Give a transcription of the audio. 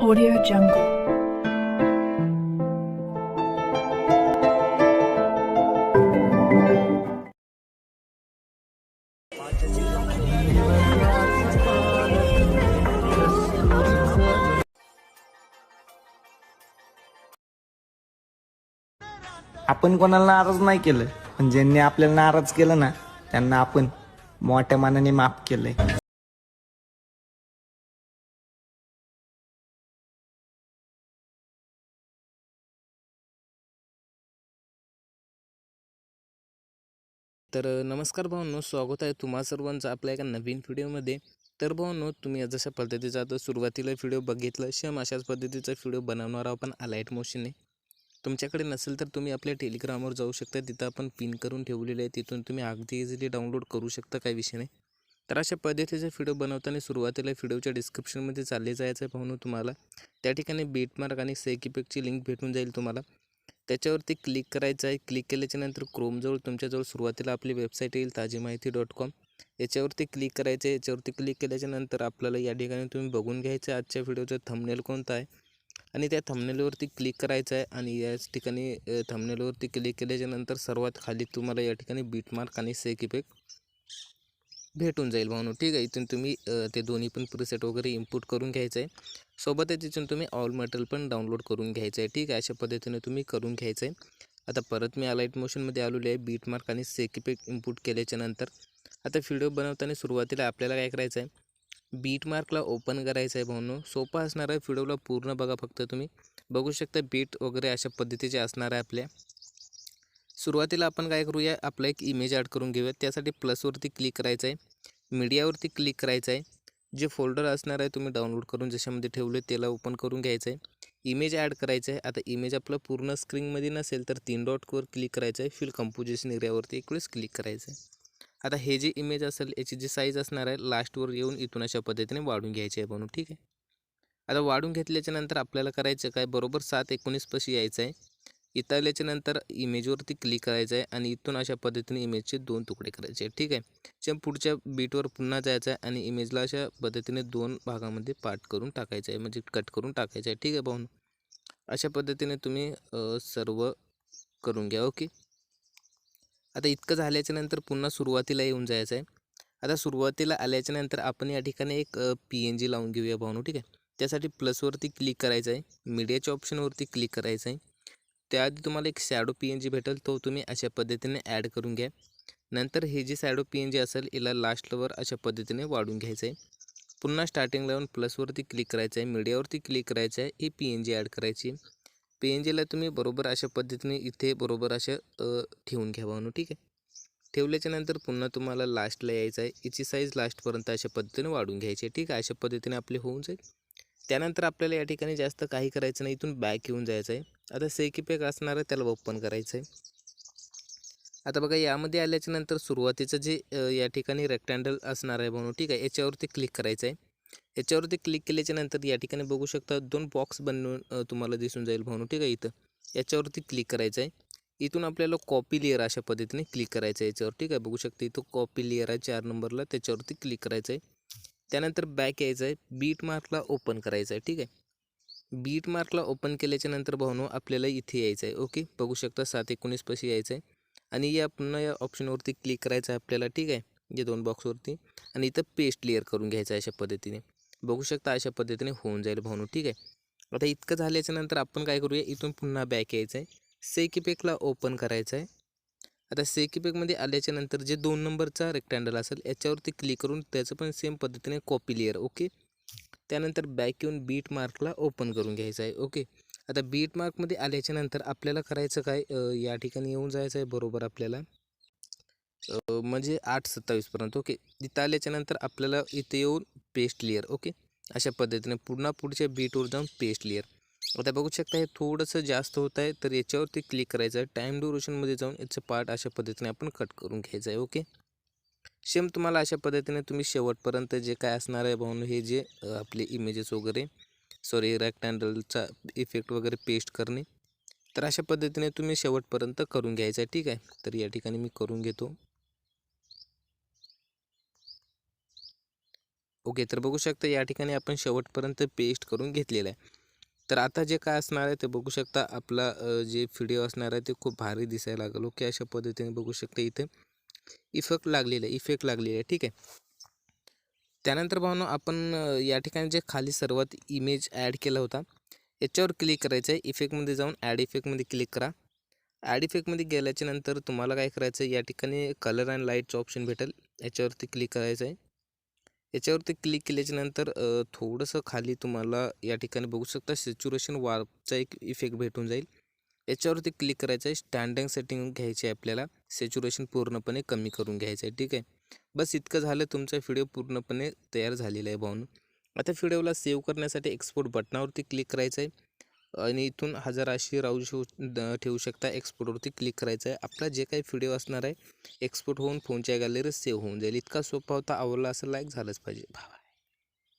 Audio Jungle. आपण कोणाला नाराज नाही केलं पण ज्यांनी आपल्याला नाराज केलं ना त्यांना आपण मोठ्या मनाने माफ केलंय तर नमस्कार भावांनो स्वागत आहे तुम्हा सर्वांचं आपल्या एका नवीन व्हिडिओमध्ये. तर भावांनो तुम्ही जशा पद्धतीचा आता सुरुवातीला व्हिडिओ बघितलं सेम अशाच पद्धतीचा व्हिडिओ बनवणार आहोत आपण अलाईट मोशनने तुमच्याकडे नसेल तर तुम्ही आपल्या टेलिग्रामवर जाऊ शकता तिथं आपण पिन करून ठेवलेले आहे तिथून तुम्ही अगदी इझिली डाउनलोड करू शकता काही विषय नाही. तर अशा पद्धतीचा व्हिडिओ बनवताना सुरुवातीला व्हिडिओच्या डिस्क्रिप्शनमध्ये चालले जायचं आहे पाहून तुम्हाला. त्या ठिकाणी बीटमार्क आणि सेकिपेकची लिंक भेटून जाईल तुम्हाला. त्याच्यावरती क्लिक करायचं आहे. क्लिक केल्याच्यानंतर क्रोमजवळ तुमच्याजवळ सुरुवातीला आपली वेबसाईट येईल ताजी माहिती डॉट कॉम याच्यावरती क्लिक करायचं आहे. याच्यावरती क्लिक केल्याच्यानंतर आपल्याला या ठिकाणी तुम्ही बघून घ्यायचं आहे. आजच्या व्हिडिओचं थंबनेल कोणता आहे? आणि त्या थंबनेलवरती क्लिक करायचं आहे. आणि याच ठिकाणी थंबनेलवरती क्लिक केल्याच्यानंतर सर्वात खाली तुम्हाला या ठिकाणी बीटमार्क आणि सेक इफेक्ट भेटून जाईल भावनो ठीक आहे इथून तुम्ही ते दोन्ही पण प्रिसेट वगैरे इम्पोर्ट करून घ्यायचं आहे सोबतच इथून तुम्ही ऑल मटेरियल पण डाउनलोड करून घ्यायचं आहे ठीक आहे अशा पद्धतीने तुम्ही करून घ्यायचं आहे आता परत मी अलाईट मोशनमध्ये आलेलो आहे. बीटमार्क आणि सेकिपेक इम्पोर्ट केल्याच्यानंतर. आता व्हिडिओ बनवताना सुरुवातीला आपल्याला काय करायचं आहे बीटमार्कला ओपन करायचं आहे भाऊनो सोपा असणार आहे. व्हिडिओला पूर्ण बघा फक्त तुम्ही. बघू शकता बीट वगैरे अशा पद्धतीचे असणार आहे आपल्या. सुरुवातीला आपण काय करूया आपला एक इमेज ॲड करून घेऊया. त्यासाठी प्लसवरती क्लिक करायचं आहे मीडियावरती क्लिक करायचं आहे जे फोल्डर असणार आहे तुम्ही डाउनलोड करून जशामध्ये ठेवले त्याला ओपन करून घ्यायचं आहे इमेज ॲड करायचं आहे आता इमेज आपलं पूर्ण स्क्रीनमध्ये नसेल तर तीन डॉटवर क्लिक करायचं आहे फिल कंपोजिशन एरियावरती एक वेळेस क्लिक करायचं आहे आता हे जे इमेज असेल याची जी साईज असणार आहे लास्टवर येऊन इथून अशा पद्धतीने वाढून घ्यायची आहे बनवून ठीक आहे? आता वाढून घेतल्याच्यानंतर आपल्याला करायचं काय? बरोबर सात एकोणीसपाशी यायचं आहे इथं आल्याच्यानंतर इमेजवरती क्लिक करायचं आहे आणि इथून अशा पद्धतीने इमेजचे दोन तुकडे करायचे आहे. ठीक आहे? च्या पुढच्या बीटवर पुन्हा जायचं आहे आणि इमेजला अशा पद्धतीने दोन भागामध्ये पार्ट करून टाकायचं आहे. म्हणजे कट करून टाकायचं आहे. ठीक आहे पाहून? अशा पद्धतीने तुम्ही सर्व करून घ्या. ओके? आता इतकं झाल्याच्यानंतर पुन्हा सुरुवातीला येऊन जायचं आहे. आता सुरुवातीला आल्याच्यानंतर आपण या ठिकाणी एक पी एन जी लावून घेऊया भाऊनू ठीक आहे? त्यासाठी प्लसवरती क्लिक करायचं आहे. मीडियाच्या ऑप्शनवरती क्लिक करायचं आहे. त्याआधी तुम्हाला एक सॅडो पी एन जी भेटेल तो तुम्ही अशा पद्धतीने ॲड करून घ्या. नंतर हे जे सॅडो पी एन जी असेल हिला लास्टवर अशा पद्धतीने वाढून घ्यायचं आहे. पुन्हा स्टार्टिंगला येऊन प्लसवरती क्लिक करायचं आहे मीडियावरती क्लिक करायचं आहे ही पी एन जी ॲड करायची पी एन जीला तुम्ही बरोबर अशा पद्धतीने इथे बरोबर अशा ठेवून घ्या म्हणून ठीक आहे? ठेवल्याच्या नंतर पुन्हा तुम्हाला लास्टला यायचं आहे. याची साईज लास्टपर्यंत अशा पद्धतीने वाढून घ्यायची आहे ठीक आहे? अशा पद्धतीने आपले होऊन जाईल. त्यानंतर आपल्याला या ठिकाणी जास्त काही करायचं नाही. इथून बॅक येऊन जायचं आहे आता सेकी पॅक असणार आहे त्याला ओपन करायचं आहे आता बघा यामध्ये आल्याच्यानंतर सुरुवातीचं जे या ठिकाणी रेक्टँडल असणार आहे म्हणून ठीक आहे याच्यावरती क्लिक करायचं आहे याच्यावरती क्लिक केल्याच्यानंतर या ठिकाणी बघू शकता दोन बॉक्स बनवून तुम्हाला दिसून जाईल म्हणून ठीक आहे इथं. याच्यावरती क्लिक करायचं आहे इथून आपल्याला कॉपी लेअर अशा पद्धतीने क्लिक करायचं आहे याच्यावर ठीक आहे बघू शकता इथं कॉपी लेअर आहे चार नंबरला त्याच्यावरती क्लिक करायचं आहे त्यानंतर बॅक यायचं आहे. बीट मार्कला ओपन करायचं आहे. ठीक आहे? बीट मार्कला ओपन केल्याच्यानंतर भावनो आपल्याला इथे यायचं आहे. ओके बघू शकता सात एकोणीसपाशी यायचं आहे. आणि या पुन्हा या ऑप्शनवरती क्लिक करायचं आहे आपल्याला. ठीक आहे? या दोन बॉक्सवरती आणि इथं पेस्ट क्लिअर करून घ्यायचं आहे अशा पद्धतीने. बघू शकता अशा पद्धतीने होऊन जाईल भावनो ठीक आहे? आता इतकं झाल्याच्यानंतर आपण काय करूया? इथून पुन्हा बॅक यायचं आहे. सेकिपेकला ओपन करायचं आहे. आता सेकिपेकमध्ये आल्याच्यानंतर जे दोन नंबरचा रेक्टँडल असेल याच्यावरती क्लिक करून त्याचं पण सेम पद्धतीने कॉपी लेअर ओके त्यानंतर बॅक येऊन बीट मार्कला ओपन करून घ्यायचं आहे ओके आता बीट मार्कमध्ये आल्याच्यानंतर आपल्याला करायचं काय? या ठिकाणी येऊन जायचं आहे बरोबर आपल्याला. म्हणजे आठ सत्तावीसपर्यंत ओके तिथं आल्याच्यानंतर आपल्याला इथे येऊन पेस्ट लेअर ओके अशा पद्धतीने पुन्हा पुढच्या बीटवर जाऊन पेस्ट लेअर आता बघू शकता हे थोडंसं जास्त होत आहे तर याच्यावरती क्लिक करायचं. आहे टाईम ड्युरेशनमध्ये जाऊन याचं पार्ट अशा पद्धतीने आपण कट करून घ्यायचं आहे ओके सेम तुम्हाला अशा पद्धतीने तुम्ही शेवटपर्यंत जे काय असणार आहे भाऊन हे जे आपले इमेजेस वगैरे सॉरी रॅक्टँडलचा इफेक्ट वगैरे पेस्ट करणे तर अशा पद्धतीने तुम्ही शेवटपर्यंत करून घ्यायचं आहे ठीक आहे? तर या ठिकाणी मी करून घेतो. ओके तर बघू शकता या ठिकाणी आपण शेवटपर्यंत पेस्ट करून घेतलेलं आहे. तर आता जे काय असणार आहे ते बघू शकता. आपला जे व्हिडिओ असणार आहे ते खूप भारी दिसायला लागलो. की अशा पद्धतीने बघू शकता इथे. इफेक्ट लागलेला आहे इफेक्ट लागलेला आहे. ठीक आहे. त्यानंतर भावनो आपण या ठिकाणी जे खाली सर्वात इमेज ॲड केला होता याच्यावर क्लिक करायचं आहे. इफेक्टमध्ये जाऊन ॲड इफेक्टमध्ये क्लिक करा. ॲड इफेक्टमध्ये गेल्याच्यानंतर तुम्हाला काय करायचं आहे? या ठिकाणी कलर अँड लाईटचं ऑप्शन भेटेल. याच्यावरती क्लिक करायचं आहे. याच्यावरती क्लिक केल्याच्यानंतर थोडंसं खाली तुम्हाला या ठिकाणी बघू शकता सिच्युरेशन वार्पचा एक इफेक्ट भेटून जाईल. याच्यावरती क्लिक करायचं आहे स्टँडिंग सेटिंग घ्यायची आहे आपल्याला. सॅच्युरेशन पूर्णपणे कमी करून घ्यायचं आहे ठीक आहे? बस इतकं झालं तुमचा व्हिडिओ पूर्णपणे तयार झालेला आहे भाऊन. आता व्हिडिओला सेव्ह करण्यासाठी एक्सपोर्ट बटनावरती क्लिक करायचं आहे. आणि इथून हजार अशी राहू शो ठेवू शकता. एक्सपोर्टवरती क्लिक करायचं आहे आपला जे काही व्हिडिओ असणार आहे एक्सपोर्ट होऊन फोनच्या गॅलरीत सेव्ह होऊन जाईल. इतका सोपा होता. आवडला असं लाईक झालंच पाहिजे. भावा